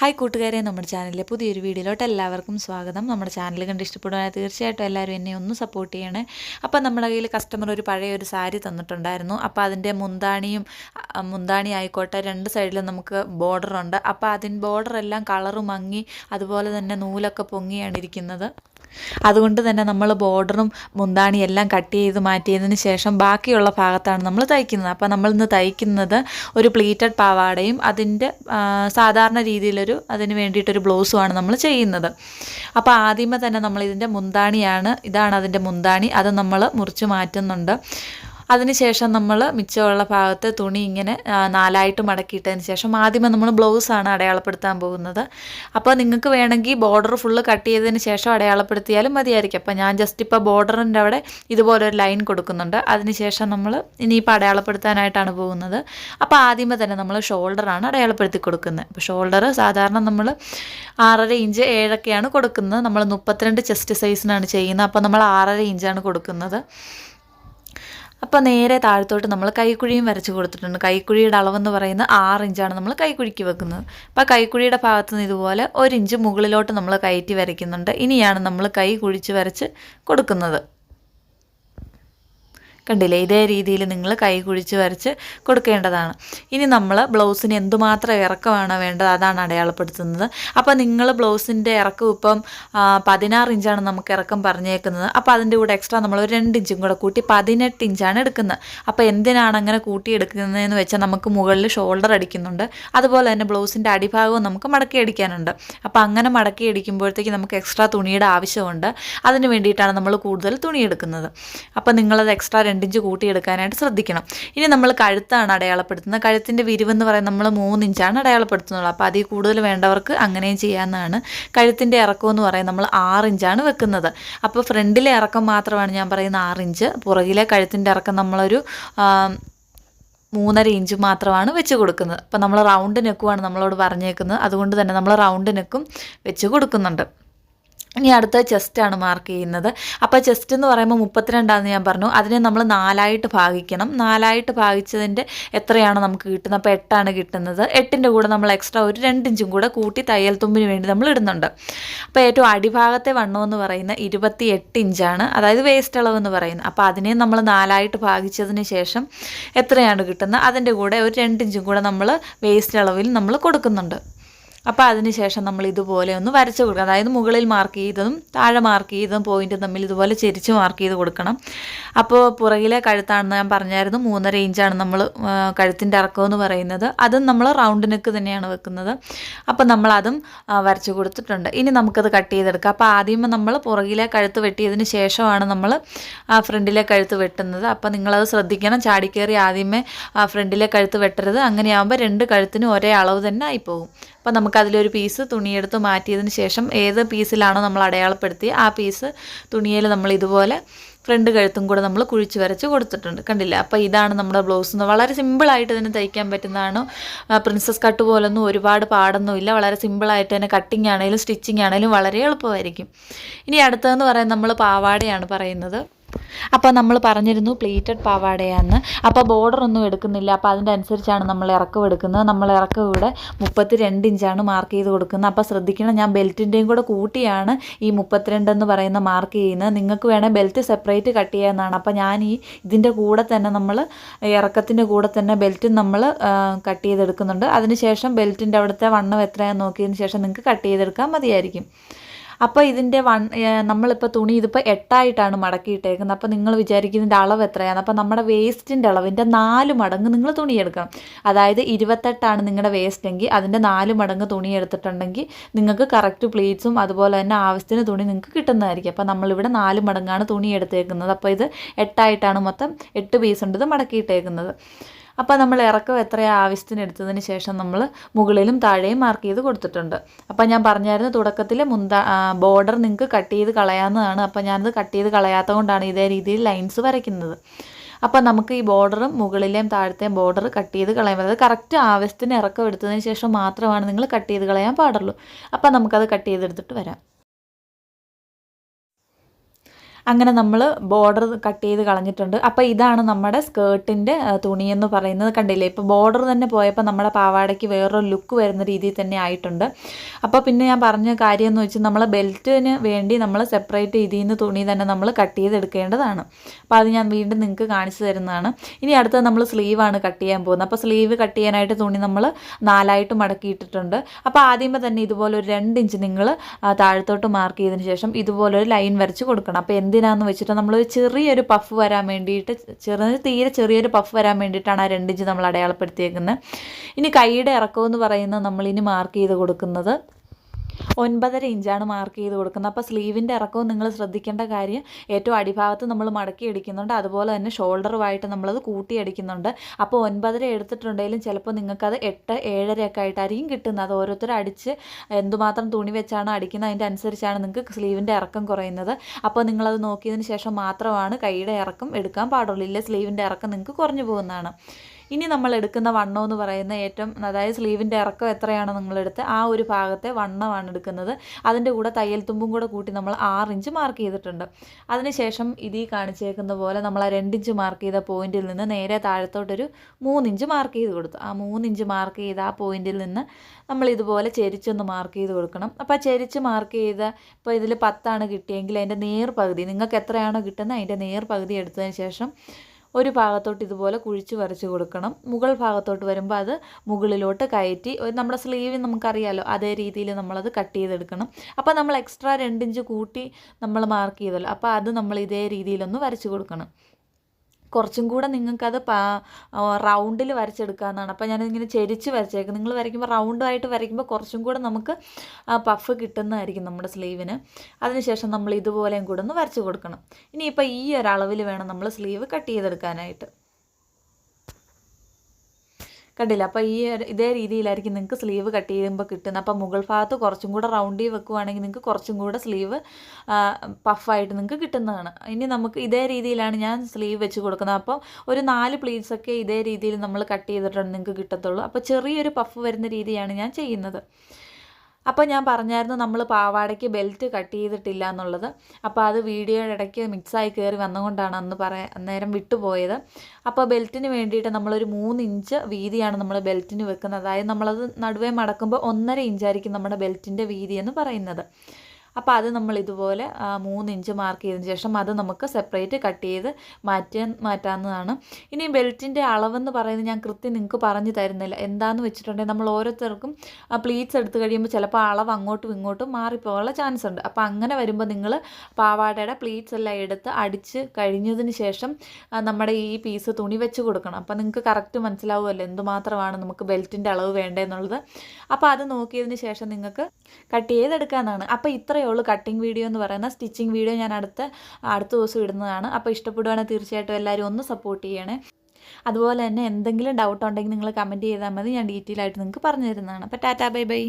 Hi കൂട്ടുകാരെ. നമ്മുടെ ചാനലിലെ പുതിയൊരു വീഡിയോയിലോട്ട് എല്ലാവർക്കും സ്വാഗതം. നമ്മുടെ ചാനൽ കണ്ട് ഇഷ്ടപ്പെടുവാൻ തീർച്ചയായിട്ടും എല്ലാവരും എന്നെ ഒന്ന് സപ്പോർട്ട് ചെയ്യണേ. അപ്പോൾ നമ്മുടെ കയ്യിൽ കസ്റ്റമർ ഒരു പഴയ ഒരു സാരി തന്നിട്ടുണ്ടായിരുന്നു. അപ്പോൾ അതിന്റെ മുന്താണിയും മുന്താണി ആയിക്കോട്ടെ രണ്ട് സൈഡിലും നമുക്ക് ബോർഡറുണ്ട് അപ്പോൾ അതിന് ബോർഡറെല്ലാം കളറ് മങ്ങി അതുപോലെ തന്നെ നൂലൊക്കെ പൊങ്ങിയാണ് ഇരിക്കുന്നത്. അതുകൊണ്ട് തന്നെ നമ്മൾ ബോർഡറും മുന്താണി എല്ലാം കട്ട് ചെയ്ത് മാറ്റിയതിന് ശേഷം ബാക്കിയുള്ള ഭാഗത്താണ് നമ്മൾ തയ്ക്കുന്നത്. അപ്പോൾ നമ്മൾ ഇന്ന് തയ്ക്കുന്നത് ഒരു പ്ലീറ്റഡ് പാവാടയും അതിന്റെ സാധാരണ രീതിയിലൊരു അതിന് വേണ്ടിയിട്ടൊരു ബ്ലൗസുമാണ് നമ്മൾ ചെയ്യുന്നത്. അപ്പോൾ ആദ്യമേ തന്നെ നമ്മൾ ഇതിന്റെ മുന്താണിയാണ് ഇതാണ് അതിന്റെ മുന്താണി അത് നമ്മൾ മുറിച്ച് മാറ്റുന്നുണ്ട്. അതിനുശേഷം നമ്മൾ മിച്ചമുള്ള ഭാഗത്ത് തുണി ഇങ്ങനെ നാലായിട്ട് മടക്കിയിട്ടതിന് ശേഷം ആദ്യമേ നമ്മൾ ബ്ലൗസാണ് അടയാളപ്പെടുത്താൻ പോകുന്നത്. അപ്പോൾ നിങ്ങൾക്ക് വേണമെങ്കിൽ ബോർഡർ ഫുള്ള് കട്ട് ചെയ്തതിന് ശേഷം അടയാളപ്പെടുത്തിയാലും മതിയായിരിക്കും. അപ്പോൾ ഞാൻ ജസ്റ്റ് ഇപ്പോൾ ബോർഡറിന്റെ അവിടെ ഇതുപോലെ ഒരു ലൈൻ കൊടുക്കുന്നുണ്ട്. അതിനുശേഷം നമ്മൾ ഇനിയിപ്പോൾ അടയാളപ്പെടുത്താനായിട്ടാണ് പോകുന്നത്. അപ്പോൾ ആദ്യമേ തന്നെ നമ്മൾ ഷോൾഡറാണ് അടയാളപ്പെടുത്തി കൊടുക്കുന്നത്. അപ്പോൾ ഷോൾഡർ സാധാരണ നമ്മൾ ആറര ഇഞ്ച് ഏഴൊക്കെയാണ് കൊടുക്കുന്നത്. നമ്മൾ മുപ്പത്തിരണ്ട് ചെസ്റ്റ് സൈസിനാണ് ചെയ്യുന്നത്. അപ്പോൾ നമ്മൾ ആറര ഇഞ്ചാണ് കൊടുക്കുന്നത്. അപ്പോൾ നേരെ താഴത്തോട്ട് നമ്മൾ കൈക്കുഴിയും വരച്ച് കൊടുത്തിട്ടുണ്ട്. കൈക്കുഴിയുടെ അളവെന്ന് പറയുന്നത് ആറ് ഇഞ്ചാണ് നമ്മൾ കൈക്കുഴിക്ക് വെക്കുന്നത്. അപ്പോൾ കൈക്കുഴിയുടെ ഭാഗത്ത് നിന്ന് ഇതുപോലെ ഒരു ഇഞ്ച് മുകളിലോട്ട് നമ്മൾ കയറ്റി വരയ്ക്കുന്നുണ്ട്. ഇനിയാണ് നമ്മൾ കൈ കുഴിച്ച് വരച്ച് കൊടുക്കുന്നത്. കണ്ടില്ലേ? ഇതേ രീതിയിൽ നിങ്ങൾ കൈ കുഴിച്ച് വരച്ച് കൊടുക്കേണ്ടതാണ്. ഇനി നമ്മൾ ബ്ലൗസിന് എന്തുമാത്രം ഇറക്കമാണ് വേണ്ടത് അതാണ് അടയാളപ്പെടുത്തുന്നത്. അപ്പോൾ നിങ്ങൾ ബ്ലൗസിന്റെ ഇറക്കം ഇപ്പം പതിനാറ് ഇഞ്ചാണ് നമുക്ക് ഇറക്കം പറഞ്ഞേക്കുന്നത്. അപ്പോൾ അതിന്റെ കൂടെ എക്സ്ട്രാ നമ്മൾ ഒരു രണ്ട് ഇഞ്ചും കൂടെ കൂട്ടി പതിനെട്ട് ഇഞ്ചാണ് എടുക്കുന്നത്. അപ്പോൾ എന്തിനാണ് അങ്ങനെ കൂട്ടി എടുക്കുന്നതെന്ന് വെച്ചാൽ നമുക്ക് മുകളിൽ ഷോൾഡർ അടിക്കുന്നുണ്ട്. അതുപോലെ തന്നെ ബ്ലൗസിന്റെ അടിഭാഗവും നമുക്ക് മടക്കി അടിക്കാനുണ്ട്. അപ്പോൾ അങ്ങനെ മടക്കി അടിക്കുമ്പോഴത്തേക്ക് നമുക്ക് എക്സ്ട്രാ തുണിയുടെ ആവശ്യമുണ്ട്. അതിന് വേണ്ടിയിട്ടാണ് നമ്മൾ കൂടുതൽ തുണി എടുക്കുന്നത് അപ്പോൾ നിങ്ങളത് എക്സ്ട്രാ രണ്ടിഞ്ച് കൂട്ടിയെടുക്കാനായിട്ട് ശ്രദ്ധിക്കണം. ഇനി നമ്മൾ കഴുത്താണ് അടയാളപ്പെടുത്തുന്നത്. കഴുത്തിന്റെ വിരിവെന്ന് പറയുന്നത് നമ്മൾ മൂന്നിഞ്ചാണ് അടയാളപ്പെടുത്തുന്നത്. അപ്പോൾ അതിൽ കൂടുതൽ വേണ്ടവർക്ക് അങ്ങനെയും ചെയ്യാവുന്നതാണ്. കഴുത്തിന്റെ ഇറക്കം എന്ന് പറയുന്നത് നമ്മൾ ആറിഞ്ചാണ് വെക്കുന്നത്. അപ്പോൾ ഫ്രണ്ടിലെ ഇറക്കം മാത്രമാണ് ഞാൻ പറയുന്ന ആറിഞ്ച്. പുറകിലെ കഴുത്തിന്റെ ഇറക്കം നമ്മളൊരു മൂന്നര ഇഞ്ച് മാത്രമാണ് വെച്ച് കൊടുക്കുന്നത്. അപ്പോൾ നമ്മൾ റൗണ്ട് നെക്കുമാണ് നമ്മളോട് പറഞ്ഞേക്കുന്നത്. അതുകൊണ്ട് തന്നെ നമ്മൾ റൗണ്ട് നെക്കും വെച്ച് കൊടുക്കുന്നുണ്ട്. ഇനി അടുത്ത ചെസ്റ്റാണ് മാർക്ക് ചെയ്യുന്നത്. അപ്പോൾ ചെസ്റ്റ് എന്ന് പറയുമ്പോൾ മുപ്പത്തിരണ്ടാന്ന് ഞാൻ പറഞ്ഞു. അതിനെ നമ്മൾ നാലായിട്ട് ഭാഗിക്കണം. നാലായിട്ട് ഭാഗിച്ചതിന്റെ എത്രയാണ് നമുക്ക് കിട്ടുന്നത്? അപ്പോൾ എട്ടാണ് കിട്ടുന്നത്. എട്ടിന്റെ കൂടെ നമ്മൾ എക്സ്ട്രാ ഒരു രണ്ടിഞ്ചും കൂടെ കൂട്ടി തയ്യൽ തുമ്പിന് വേണ്ടി നമ്മൾ ഇടുന്നുണ്ട്. അപ്പോൾ ഏറ്റവും അടിഭാഗത്തെ വണ്ണം പറയുന്ന ഇരുപത്തി എട്ട് ഇഞ്ചാണ്. അതായത് വേസ്റ്റ് അളവ് എന്ന് പറയുന്നത്. അപ്പോൾ അതിനെ നമ്മൾ നാലായിട്ട് ഭാഗിച്ചതിന് ശേഷം എത്രയാണ് കിട്ടുന്നത്? അതിന്റെ കൂടെ ഒരു രണ്ടിഞ്ചും കൂടെ നമ്മൾ വേസ്റ്റ് അളവിൽ നമ്മൾ കൊടുക്കുന്നുണ്ട്. അപ്പോൾ അതിനുശേഷം നമ്മൾ ഇതുപോലെ ഒന്ന് വരച്ച് കൊടുക്കണം. അതായത് മുകളിൽ മാർക്ക് ചെയ്തതും താഴെ മാർക്ക് ചെയ്തതും പോയിന്റ് തമ്മിൽ ഇതുപോലെ ചെരിച്ച് മാർക്ക് ചെയ്ത് കൊടുക്കണം. അപ്പോൾ പുറകിലെ കഴുത്താണെന്ന് ഞാൻ പറഞ്ഞായിരുന്നു. മൂന്നര ഇഞ്ചാണ് നമ്മൾ കഴുത്തിന്റെ ഇറക്കം എന്ന് പറയുന്നത്. അതും നമ്മൾ റൗണ്ട് നെക്ക് തന്നെയാണ് വെക്കുന്നത്. അപ്പോൾ നമ്മളതും വരച്ച് കൊടുത്തിട്ടുണ്ട്. ഇനി നമുക്കത് കട്ട് ചെയ്തെടുക്കാം. അപ്പോൾ ആദ്യം നമ്മൾ പുറകിലെ കഴുത്ത് വെട്ടിയതിന് ശേഷമാണ് നമ്മൾ ഫ്രണ്ടിലെ കഴുത്ത് വെട്ടുന്നത്. അപ്പോൾ നിങ്ങളത് ശ്രദ്ധിക്കണം. ചാടിക്കേറി ആദ്യമേ ഫ്രണ്ടിലെ കഴുത്ത് വെട്ടരുത്. അങ്ങനെയാകുമ്പോൾ രണ്ട് കഴുത്തിനും ഒരേ അളവ് തന്നെ ആയിപ്പോകും. അപ്പോൾ നമുക്കതിലൊരു പീസ് തുണിയെടുത്ത് മാറ്റിയതിന് ശേഷം ഏത് പീസിലാണോ നമ്മൾ അടയാളപ്പെടുത്തി ആ പീസ് തുണിയിൽ നമ്മൾ ഇതുപോലെ ഫ്രണ്ട് കഴുത്തും കൂടെ നമ്മൾ കുഴിച്ച് വരച്ച് കൊടുത്തിട്ടുണ്ട്. കണ്ടില്ല? അപ്പോൾ ഇതാണ് നമ്മുടെ ബ്ലൗസ് എന്ന് വളരെ സിമ്പിളായിട്ട് തന്നെ തയ്ക്കാൻ പറ്റുന്നതാണ്. പ്രിൻസസ് കട്ട് പോലൊന്നും ഒരുപാട് പാടൊന്നുമില്ല വളരെ സിമ്പിളായിട്ട് തന്നെ കട്ടിങ് ആണെങ്കിലും സ്റ്റിച്ചിങ് ആണെങ്കിലും വളരെ എളുപ്പമായിരിക്കും. ഇനി അടുത്തതെന്ന് പറയുന്നത് നമ്മൾ പാവാടയാണ് പറയുന്നത്. അപ്പോൾ നമ്മൾ പറഞ്ഞിരുന്നു പ്ലേറ്റഡ് പാവാടയാന്ന്. അപ്പോൾ ബോർഡർ ഒന്നും എടുക്കുന്നില്ല. അപ്പോൾ അതിന്റെ അനുസരിച്ചാണ് നമ്മൾ ഇറക്കം എടുക്കുന്നത്. നമ്മൾ ഇറക്കം ഇവിടെ മുപ്പത്തി രണ്ട് ഇഞ്ചാണ് മാർക്ക് ചെയ്ത് കൊടുക്കുന്നത്. അപ്പോൾ ശ്രദ്ധിക്കണം ഞാൻ ബെൽറ്റിന്റെയും കൂടെ കൂട്ടിയാണ് ഈ മുപ്പത്തിരണ്ട് എന്ന് പറയുന്ന മാർക്ക് ചെയ്യുന്നത്. നിങ്ങൾക്ക് വേണേൽ ബെൽറ്റ് സെപ്പറേറ്റ് കട്ട് ചെയ്യാവുന്നതാണ് അപ്പോൾ ഞാൻ ഈ ഇതിന്റെ കൂടെ തന്നെ നമ്മൾ ഇറക്കത്തിന്റെ കൂടെ തന്നെ ബെൽറ്റ് നമ്മൾ കട്ട് ചെയ്തെടുക്കുന്നുണ്ട്. അതിനുശേഷം ബെൽറ്റിന്റെ അവിടുത്തെ വണ്ണം എത്രയാണെന്ന് നോക്കിയതിന് ശേഷം നിങ്ങൾക്ക് കട്ട് ചെയ്തെടുക്കാൻ മതിയായിരിക്കും. അപ്പോൾ ഇതിന്റെ വൺ നമ്മളിപ്പോൾ തുണി ഇതിപ്പോൾ എട്ടായിട്ടാണ് മടക്കിയിട്ടേക്കുന്നത്. അപ്പോൾ നിങ്ങൾ വിചാരിക്കുന്നതിന്റെ അളവ് എത്രയാണ്? അപ്പോൾ നമ്മുടെ വേസ്റ്റിന്റെ അളവിന്റെ നാല് മടങ്ങ് നിങ്ങൾ തുണി എടുക്കണം. അതായത് ഇരുപത്തെട്ടാണ് നിങ്ങളുടെ വേസ്റ്റ് എങ്കിൽ അതിന്റെ നാല് മടങ്ങ് തുണി എടുത്തിട്ടുണ്ടെങ്കിൽ നിങ്ങൾക്ക് കറക്റ്റ് പ്ലീറ്റ്സും അതുപോലെ തന്നെ ആവശ്യത്തിന് തുണി നിങ്ങൾക്ക് കിട്ടുന്നതായിരിക്കും. അപ്പോൾ നമ്മളിവിടെ നാല് മടങ്ങാണ് തുണി എടുത്തേക്കുന്നത്. അപ്പോൾ ഇത് എട്ടായിട്ടാണ് മൊത്തം എട്ട് പീസ് ഉണ്ട് ഇത് മടക്കിയിട്ടേക്കുന്നത്. അപ്പോൾ നമ്മൾ ഇറക്കം എത്രയാണ് ആവശ്യത്തിന് എടുത്തതിന് ശേഷം നമ്മൾ മുകളിലും താഴെയും മാർക്ക് ചെയ്ത് കൊടുത്തിട്ടുണ്ട്. അപ്പോൾ ഞാൻ പറഞ്ഞായിരുന്നു തുടക്കത്തിൽ മുന്താ ബോർഡർ നിങ്ങൾക്ക് കട്ട് ചെയ്ത് കളയാവുന്നതാണ്. അപ്പോൾ ഞാനത് കട്ട് ചെയ്ത് കളയാത്തതുകൊണ്ടാണ് ഇതേ രീതിയിൽ ലൈൻസ് വരയ്ക്കുന്നത്. അപ്പോൾ നമുക്ക് ഈ ബോർഡറും മുകളിലെയും താഴത്തെയും ബോർഡർ കട്ട് ചെയ്ത് കളയാൻ പറ്റും അത് കറക്റ്റ് ആവശ്യത്തിന് ഇറക്കം എടുത്തതിന് ശേഷം മാത്രമാണ് നിങ്ങൾ കട്ട് ചെയ്ത് കളയാൻ പാടുള്ളൂ. അപ്പോൾ നമുക്കത് കട്ട് ചെയ്തെടുത്തിട്ട് വരാം. അങ്ങനെ നമ്മൾ ബോർഡർ കട്ട് ചെയ്ത് കളഞ്ഞിട്ടുണ്ട്. അപ്പോൾ ഇതാണ് നമ്മുടെ സ്കേർട്ടിന്റെ തുണി എന്ന് പറയുന്നത്. കണ്ടില്ലേ? ഇപ്പോൾ ബോർഡർ തന്നെ പോയപ്പോൾ നമ്മുടെ പാവാടയ്ക്ക് വേറൊരു ലുക്ക് വരുന്ന രീതിയിൽ തന്നെ ആയിട്ടുണ്ട്. അപ്പോൾ പിന്നെ ഞാൻ പറഞ്ഞ കാര്യം എന്ന് വെച്ചാൽ നമ്മൾ ബെൽറ്റിന് വേണ്ടി നമ്മൾ സെപ്പറേറ്റ് ഇതിൽ നിന്ന് തുണി തന്നെ നമ്മൾ കട്ട് ചെയ്തെടുക്കേണ്ടതാണ് അപ്പോൾ അത് ഞാൻ വീണ്ടും നിങ്ങൾക്ക് കാണിച്ചു തരുന്നതാണ്. ഇനി അടുത്തത് നമ്മൾ സ്ലീവാണ് കട്ട് ചെയ്യാൻ പോകുന്നത്. അപ്പോൾ സ്ലീവ് കട്ട് ചെയ്യാനായിട്ട് തുണി നമ്മൾ നാലായിട്ട് മടക്കിയിട്ടിട്ടുണ്ട് അപ്പോൾ ആദ്യമേ തന്നെ ഇതുപോലെ ഒരു രണ്ട് ഇഞ്ച് നിങ്ങൾ താഴത്തോട്ട് മാർക്ക് ചെയ്തതിന് ശേഷം ഇതുപോലെ ഒരു ലൈൻ വരച്ച് കൊടുക്കണം. അപ്പോൾ എന്തിനാന്ന് വെച്ചിട്ട് നമ്മളൊരു ചെറിയൊരു പഫ് വരാൻ വേണ്ടിയിട്ട് ചെറിയ തീരെ ചെറിയൊരു പഫ് വരാൻ വേണ്ടിയിട്ടാണ് ആ രണ്ടിഞ്ച് നമ്മൾ അടയാളപ്പെടുത്തിയേക്കുന്നത് ഇനി കൈയുടെ ഇറക്കം എന്ന് പറയുന്നത് നമ്മളിനി മാർക്ക് ചെയ്ത് കൊടുക്കുന്നത് ഒൻപതര ഇഞ്ചാണ് മാർക്ക് ചെയ്ത് കൊടുക്കുന്നത്. അപ്പോൾ സ്ലീവിന്റെ ഇറക്കവും നിങ്ങൾ ശ്രദ്ധിക്കേണ്ട കാര്യം ഏറ്റവും അടിഭാഗത്ത് നമ്മൾ മടക്കി അടിക്കുന്നുണ്ട്. അതുപോലെ തന്നെ ഷോൾഡറുമായിട്ട് നമ്മളത് കൂട്ടി അടിക്കുന്നുണ്ട്. അപ്പോൾ ഒൻപതര എടുത്തിട്ടുണ്ടെങ്കിലും ചിലപ്പോൾ നിങ്ങൾക്കത് എട്ട് ഏഴരയൊക്കെ ആയിട്ടായിരിക്കും കിട്ടുന്നത്. ഓരോരുത്തർ അടിച്ച് എന്തുമാത്രം തുണി വെച്ചാണ് അടിക്കുന്നത്. അതിന്റെ അനുസരിച്ചാണ് നിങ്ങൾക്ക് സ്ലീവിന്റെ ഇറക്കം കുറയുന്നത്. അപ്പോൾ നിങ്ങളത് നോക്കിയതിന് ശേഷം മാത്രമാണ് കൈയുടെ ഇറക്കം എടുക്കാൻ പാടുള്ളൂ. ഇല്ല സ്ലീവിന്റെ ഇറക്കം നിങ്ങൾക്ക് കുറഞ്ഞു പോകുന്നതാണ്. ഇനി നമ്മൾ എടുക്കുന്ന വണ്ണം എന്ന് പറയുന്ന ഏറ്റവും അതായത് സ്ലീവിന്റെ ഇറക്കം എത്രയാണ് നിങ്ങളെടുത്ത് ആ ഒരു ഭാഗത്തെ വണ്ണമാണ് എടുക്കുന്നത്. അതിന്റെ കൂടെ തയ്യൽ തുമ്പും കൂടെ കൂട്ടി നമ്മൾ ആറ് ഇഞ്ച് മാർക്ക് ചെയ്തിട്ടുണ്ട്. അതിനുശേഷം ഇതിൽ കാണിച്ചേക്കുന്ന പോലെ നമ്മൾ ആ രണ്ടിഞ്ച് മാർക്ക് ചെയ്ത പോയിന്റിൽ നിന്ന് നേരെ താഴത്തോട്ടൊരു മൂന്നിഞ്ച് മാർക്ക് ചെയ്ത് കൊടുത്തു. ആ മൂന്നിഞ്ച് മാർക്ക് ചെയ്ത ആ പോയിന്റിൽ നിന്ന് നമ്മൾ ഇതുപോലെ ചെരിച്ചൊന്ന് മാർക്ക് ചെയ്ത് കൊടുക്കണം. അപ്പോൾ ചെരിച്ച് മാർക്ക് ചെയ്ത ഇപ്പോൾ ഇതിൽ പത്താണ് കിട്ടിയെങ്കിൽ അതിന്റെ നേർ പകുതി നിങ്ങൾക്ക് എത്രയാണോ കിട്ടുന്നത് അതിന്റെ നേർ പകുതി എടുത്തതിന് ശേഷം ഒരു ഭാഗത്തോട്ട് ഇതുപോലെ കുഴിച്ച് വരച്ച് കൊടുക്കണം. മുകൾ ഭാഗത്തോട്ട് വരുമ്പോൾ അത് മുകളിലോട്ട് കയറ്റി നമ്മുടെ സ്ലീവ് നമുക്കറിയാമല്ലോ അതേ രീതിയിൽ നമ്മളത് കട്ട് ചെയ്തെടുക്കണം. അപ്പോൾ നമ്മൾ എക്സ്ട്രാ രണ്ടിഞ്ച് കൂട്ടി നമ്മൾ മാർക്ക് ചെയ്തല്ലോ അപ്പോൾ അത് നമ്മൾ ഇതേ രീതിയിലൊന്ന് വരച്ച് കൊടുക്കണം. കുറച്ചും കൂടെ നിങ്ങൾക്കത് റൗണ്ടിൽ വരച്ചെടുക്കാമെന്നാണ് അപ്പോൾ ഞാനിങ്ങനെ ചെരിച്ച് വരച്ചേക്കും. നിങ്ങൾ വരയ്ക്കുമ്പോൾ റൗണ്ടായിട്ട് വരയ്ക്കുമ്പോൾ കുറച്ചും കൂടെ നമുക്ക് പഫ് കിട്ടുന്നതായിരിക്കും നമ്മുടെ സ്ലീവിന്. അതിനുശേഷം നമ്മൾ ഇതുപോലെയും കൂടെ ഒന്ന് വരച്ച് കൊടുക്കണം. ഇനിയിപ്പോൾ ഈ ഒരളവിൽ വേണം നമ്മൾ സ്ലീവ് കട്ട് ചെയ്തെടുക്കാനായിട്ട്. കണ്ടില്ല. അപ്പോൾ ഈ ഇതേ രീതിയിലായിരിക്കും നിങ്ങൾക്ക് സ്ലീവ് കട്ട് ചെയ്യുമ്പോൾ കിട്ടുന്നത് അപ്പോൾ മുകൾ ഭാഗത്ത് കുറച്ചും കൂടെ റൗണ്ടി വെക്കുവാണെങ്കിൽ നിങ്ങൾക്ക് കുറച്ചും കൂടെ സ്ലീവ് പഫായിട്ട് നിങ്ങൾക്ക് കിട്ടുന്നതാണ്. ഇനി നമുക്ക് ഇതേ രീതിയിലാണ് ഞാൻ സ്ലീവ് വെച്ച് കൊടുക്കുന്നത്. അപ്പോൾ ഒരു നാല് പ്ലീറ്റ്സൊക്കെ ഇതേ രീതിയിൽ നമ്മൾ കട്ട് ചെയ്തിട്ടുണ്ട് നിങ്ങൾക്ക് കിട്ടത്തുള്ളൂ. അപ്പോൾ ചെറിയൊരു പഫ് വരുന്ന രീതിയാണ് ഞാൻ ചെയ്യുന്നത്. അപ്പോൾ ഞാൻ പറഞ്ഞായിരുന്നു നമ്മൾ പാവാടയ്ക്ക് ബെൽറ്റ് കട്ട് ചെയ്തിട്ടില്ല എന്നുള്ളത്. അപ്പോൾ അത് വീഡിയോയുടെ ഇടയ്ക്ക് മിക്സായി കയറി വന്നുകൊണ്ടാണ് അന്ന് പറയാൻ അന്നേരം വിട്ടുപോയത് അപ്പോൾ ബെൽറ്റിന് വേണ്ടിയിട്ട് നമ്മളൊരു മൂന്ന് ഇഞ്ച് വീതിയാണ് നമ്മൾ ബെൽറ്റിന് വെക്കുന്നത്. അതായത് നമ്മളത് നടുവേ മടക്കുമ്പോൾ ഒന്നര ഇഞ്ചായിരിക്കും നമ്മുടെ ബെൽറ്റിന്റെ വീതി എന്ന് പറയുന്നത്. അപ്പോൾ അത് നമ്മൾ ഇതുപോലെ മൂന്ന് ഇഞ്ച് മാർക്ക് ചെയ്തതിന് ശേഷം അത് നമുക്ക് സെപ്പറേറ്റ് കട്ട് ചെയ്ത് മാറ്റാൻ മാറ്റാവുന്നതാണ്. ഇനി ബെൽറ്റിന്റെ അളവെന്ന് പറയുന്നത് ഞാൻ കൃത്യം നിങ്ങൾക്ക് പറഞ്ഞു തരുന്നില്ല. എന്താണെന്ന് വെച്ചിട്ടുണ്ടെങ്കിൽ നമ്മൾ ഓരോരുത്തർക്കും പ്ലീറ്റ്സ് എടുത്ത് കഴിയുമ്പോൾ ചിലപ്പോൾ അളവ് അങ്ങോട്ടും ഇങ്ങോട്ടും മാറിപ്പോകാനുള്ള ചാൻസ് ഉണ്ട്. അപ്പോൾ അങ്ങനെ വരുമ്പോൾ നിങ്ങൾ പാവാടയുടെ പ്ലീറ്റ്സ് എല്ലാം എടുത്ത് അടിച്ച് കഴിഞ്ഞതിന് ശേഷം നമ്മുടെ ഈ പീസ് തുണി വെച്ച് കൊടുക്കണം. അപ്പോൾ നിങ്ങൾക്ക് കറക്റ്റ് മനസ്സിലാവുമല്ലോ എന്തുമാത്രമാണ് നമുക്ക് ബെൽറ്റിന്റെ അളവ് വേണ്ടതെന്നുള്ളത് അപ്പോൾ അത് നോക്കിയതിന് ശേഷം നിങ്ങൾക്ക് കട്ട് ചെയ്തെടുക്കാനാണ്. അപ്പോൾ ഇത്രയേ ഉള്ളൂ കട്ടിങ് വീഡിയോ എന്ന് പറയുന്ന സ്റ്റിച്ചിങ് വീഡിയോ ഞാൻ അടുത്ത അടുത്ത ദിവസം ഇടുന്നതാണ്. അപ്പോൾ ഇഷ്ടപ്പെടുവാണെങ്കിൽ തീർച്ചയായിട്ടും എല്ലാവരും ഒന്ന് സപ്പോർട്ട് ചെയ്യണേ. അതുപോലെ തന്നെ എന്തെങ്കിലും ഡൗട്ട് ഉണ്ടെങ്കിൽ നിങ്ങൾ കമന്റ് ചെയ്താൽ മതി. ഞാൻ ഡീറ്റെയിൽ ആയിട്ട് നിങ്ങൾക്ക് പറഞ്ഞു തരുന്നതാണ് അപ്പോൾ ടാറ്റാ ബൈ ബൈ.